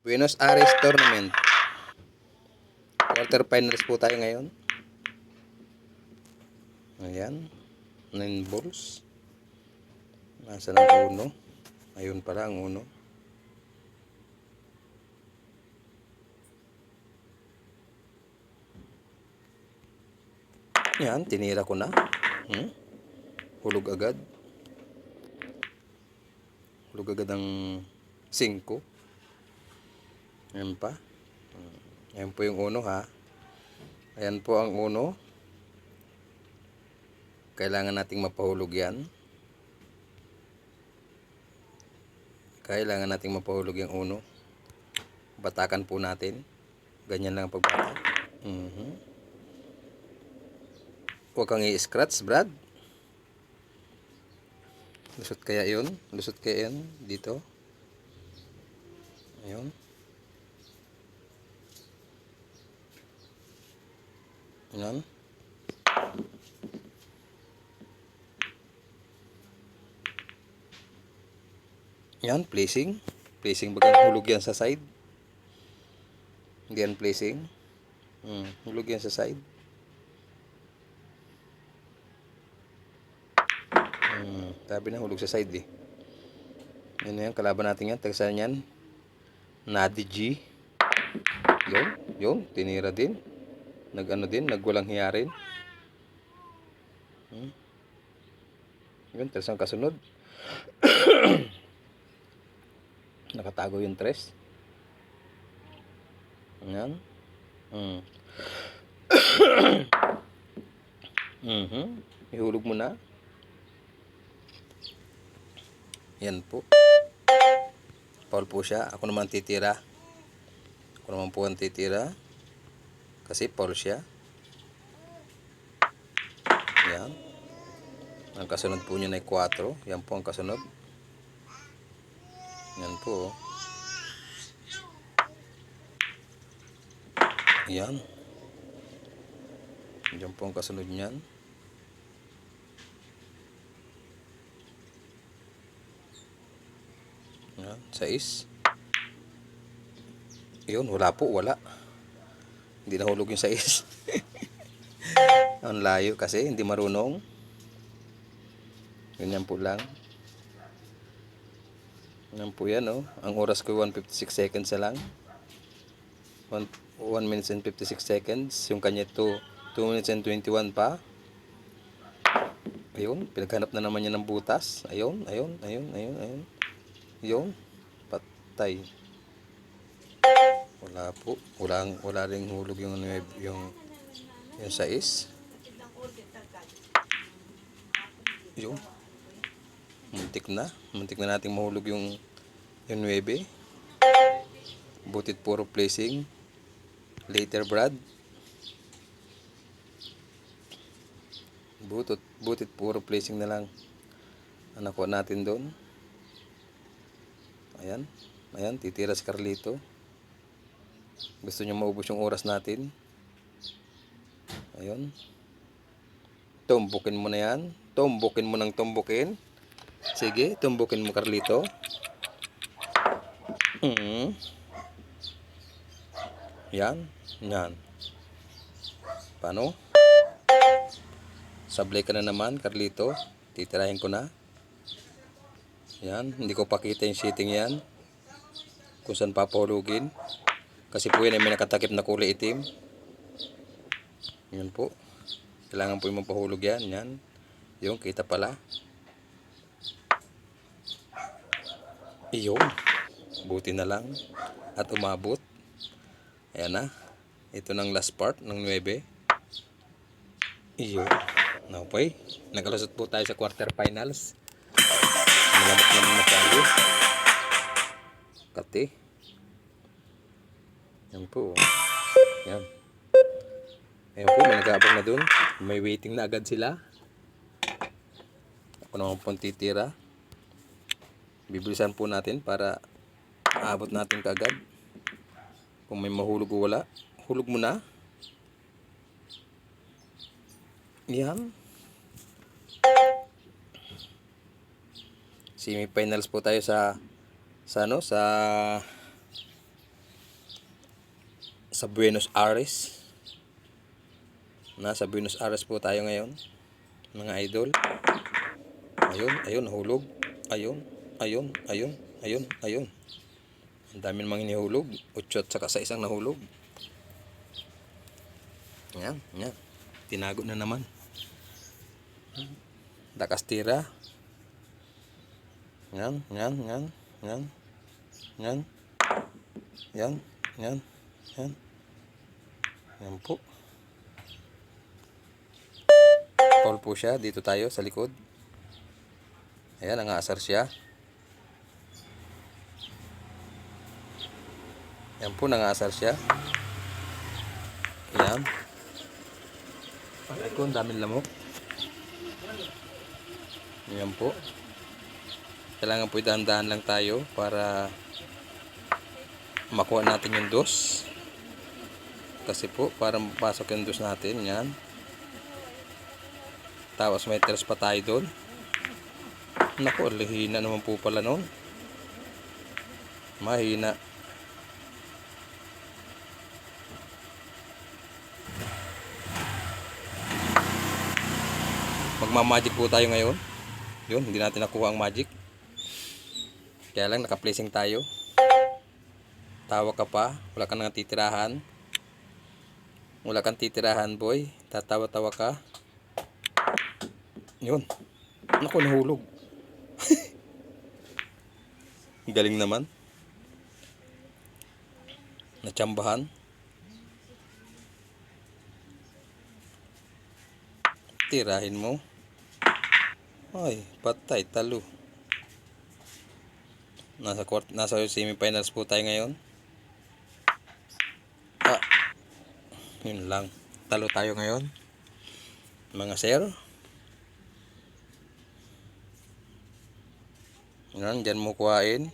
Buenos Aires Tournament. Quarter finals po tayo ngayon. Ayan. 9 balls. Nasa ng uno. Ayun pala ang uno. Yan, tinira ko na. Hmm? Hulog agad. Hulog agad ang 5. Ayan pa. Hmm. Ayan po yung uno ha. Ayan po ang uno. Kailangan nating mapahulog yan. Kailangan nating mapahulog yung uno. Batakan po natin. Ganyan lang ang pagbatak. Mhm. Huwag kang i-scratch, Brad. Lusot kaya yun? Lusot kaya yun? Dito? Ayun. Yan. Yan, placing. Placing bagang hulog yan sa side. Yan placing. Hmm, hulog yan sa side. Hmm, sabi na hulog sa side eh. Yan na yan, kalaban natin yan. Tagasan yan. Nadi G. Yun, yun, tinira din. Nag-ano din, nagwalang hiya rin. Hmm. Yun, tres ang kasunod. Nakatago yung tres. Yan. Hmm. mhm. Ihulog mo na. Yan po. Paul po siya. Ako naman titira. Ako naman po ang titira. Kasi Paul siya. Yan. Ang kasunod po niya ay 4. Yan po ang kasunod. Yan po. oh. Yan. Yan po ang kasunod niyan. Yan, sais. Yun, wala po, wala. Hindi nahulog yung sais. Ang layo kasi, hindi marunong. Ganyan po lang. Yan po yan, oh. Ang oras ko 156 seconds lang. 1, 1 minutes and 56 seconds. Yung kanya 2, 2 minutes and 21 pa. Ayun, pinaghanap na naman niya ng butas. Ayun, ayun, ayun, ayun, ayun. Yung patay. Wala po. Wala, wala ring hulog yung, yung, yung sais. Yung. Muntik na. Muntik na nating mahulog yung, yung 9. Butit puro placing. Later, Brad. Butot, butit puro placing na lang. Ang nakuha natin doon. Ayan. Ayan, titira si Carlito. Gusto niya maubos yung oras natin. Ayun. Tumbukin mo na yan. Tumbukin mo ng tumbukin. Sige, tumbukin mo Carlito. Hmm. Yan. Yan. Paano? Sablay ka na naman, Carlito. Titirahin ko na. Yan, hindi ko pakita yung shitting yan. Kung saan papahulugin. Kasi po yan ay may nakatakip na kulay itim. Yan po. Kailangan po yung mapahulog yan. Yan. Yung kita pala. Iyon. Buti na lang. At umabot. Ayan na. Ito ng last part ng 9. Iyon. Eh. Nagalusot po tayo sa quarter finals. Malamot naman masyado. Kati. Yan po. Yan. Ayan po, may nag-aabang na dun. May waiting na agad sila. Ako naman po ang titira. Bibilisan po natin para maabot natin kaagad. Kung may mahulog o wala, hulog mo na. Yan. Semi-finals po tayo sa sa ano sa Nasa Buenos Aires. Nasa Buenos Aires po tayo ngayon. Mga idol. Ayun, ayun, nahulog. Ayun, ayun, ayun, ayun, ayun. Ang dami namang hinihulog. Utso at saka sa isang nahulog. Yan, yan. Tinago na naman. Dakastira. Yan, yan, yan, yan. Yan. Yan, yan, yan. Yan po. Paul po siya. Dito tayo sa likod. Ayan, nangaasar siya. Yan po, nangaasar siya. Ayan. Ay ko, ang daming lamok. Ayan po. Kailangan po dahan-dahan lang tayo para makuha natin yung dos. Kasi po, para mapasok yung dos natin, yan. Tapos may teres pa tayo doon. Naku, lihina naman po pala noon. Mahina. Magmamagic po tayo ngayon. Yun, hindi natin nakuha ang magic. Kaya lang naka-placing tayo. Tawa ka pa, wala kang natitirahan. Wala kang titirahan, boy. Tatawa-tawa ka. Yun. Naku, nahulog. Galing naman. Natsambahan. Tirahin mo. Ay, patay, talo. Nasa nasa semifinals po tayo ngayon. Yun lang. Talo tayo ngayon. Mga sir. Yan, dyan mo kuhain.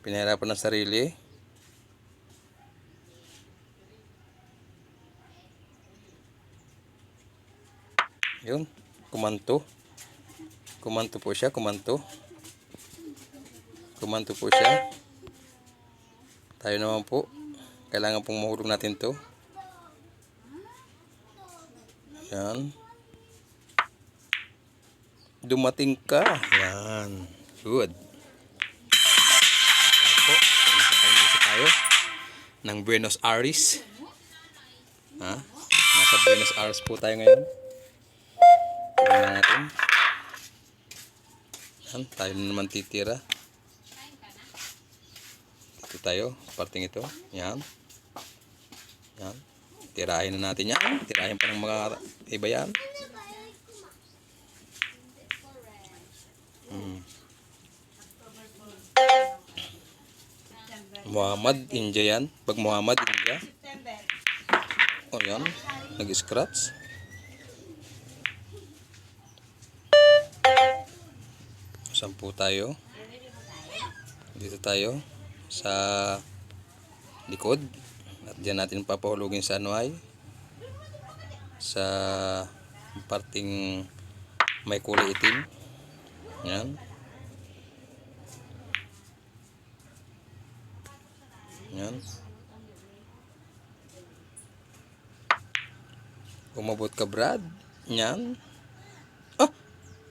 Pinahirapan ng sarili. Yun, kumanto. Kumanto po siya, kumanto. Kumanto po siya. Tayo naman po. Kailangan pong mahulog natin to. Yan. Dumating ka. Yan. Good. Yan po. Nasa tayo. Ng Buenos Aires. Ha? Nasa Buenos Aires po tayo ngayon. Tingnan natin. Yan. Tayo na naman titira. Dito tayo. Parting ito. Yan. Yan. Tirahin na natin yan. Tirahin pa ng mga iba yan. Hmm. Muhammad, India yan. Pag Muhammad, India. O yan. Nag-scratch. Saan po tayo? Dito tayo. Sa likod. At dyan natin papahulugin sa ano ay. Sa parting may kulay itim. Yan. Yan. Umabot ka, Brad. Yan. Ah!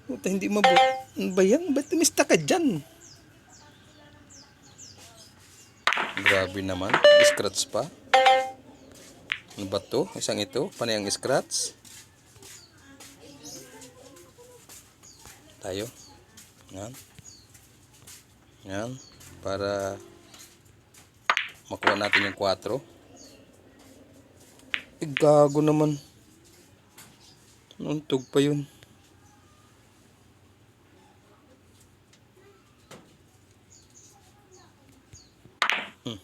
Puta, hindi mabot. Ano ba yan? Ba't tumista ka dyan? Grabe naman. Scratch pa. Ano ba to? Isang ito. Panay ang scratch. Tayo. Yan. Yan. Para makuha natin yung 4. Eh, gago naman. Nuntog pa yun. Hmm.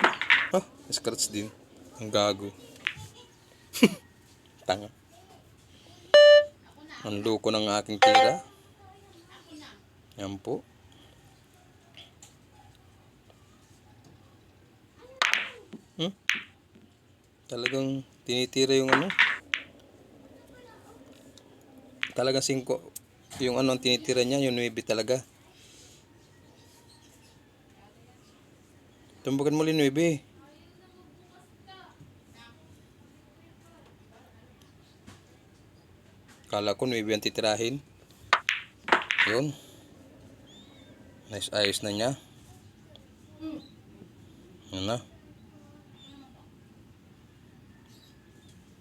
Ah, scratch din. Ang gago. Tanga. Ang loko ng aking tira. Yan po. Hmm? Talagang tinitira yung ano. Talagang 5 yung ano ang tinitira niya, yung 9 talaga. Tumbukan mo li 9. Kala ko 9 ang titirahin. Yun. Nice ayos na niya. Yun na.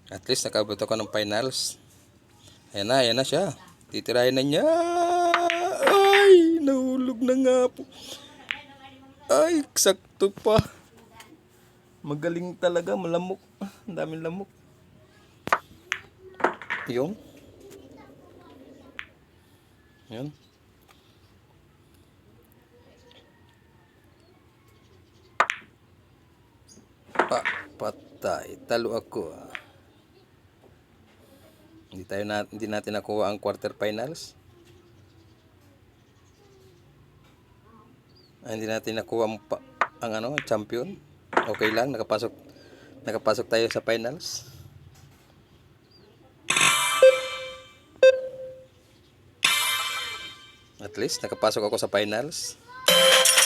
At least nakabot ako ng finals. Ayan na, ayan na siya. Titirahin na niya. Ay, nahulog na nga po. Ay, eksakto pa. Magaling talaga, malamok. Ang daming lamok. Yung. Yan. Pa, patay. Talo ako. ah. Hindi tayo na, hindi natin nakuha ang quarterfinals. Ah, hindi natin nakuha ang, ang ano, champion. Okay lang, nakapasok nakapasok tayo sa finals. Least nakapasok ako sa finals.